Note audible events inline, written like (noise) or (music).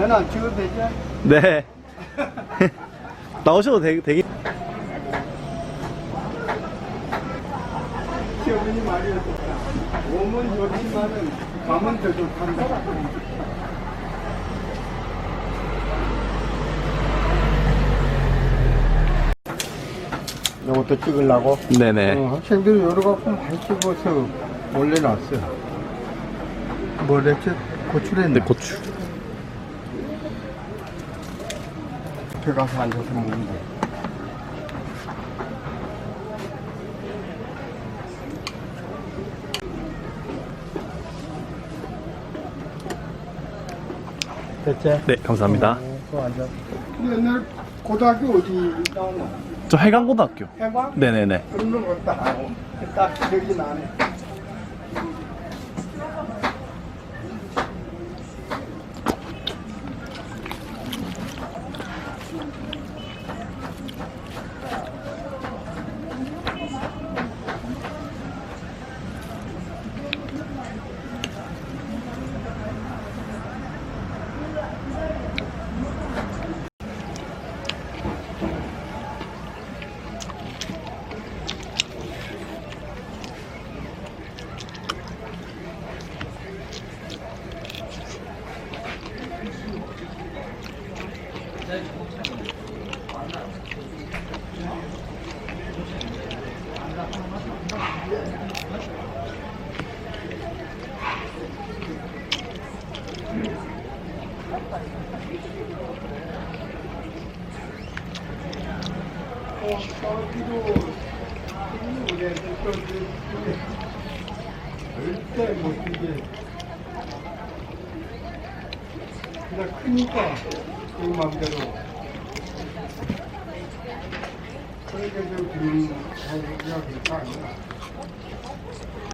안 찍어도 되지? 네. (laughs) 나오셔도 되, 되게. 시어머니 말이었었다. 몸은 좋지만은 마음은 더 좋단다. 요것도 찍으려고? 네네. 어, 학생들이 여러 갖고 많이 찍어서 올려놨어. 뭐랬지? 고추랬네. 네, 고추. 앞에 가서 앉아서 먹는 거. 됐지? 네, 감사합니다. 어, 그거 앉아. 근데 옛날 고등학교 어디 나오나? 저 해강고등학교. 해봐? 네네네. 그런 거 같다. 딱 기억이 나네. 절대 못 뛰게. 그냥 크니까 그 맘대로. 그러니까 좀 그런 자기가 괜찮아.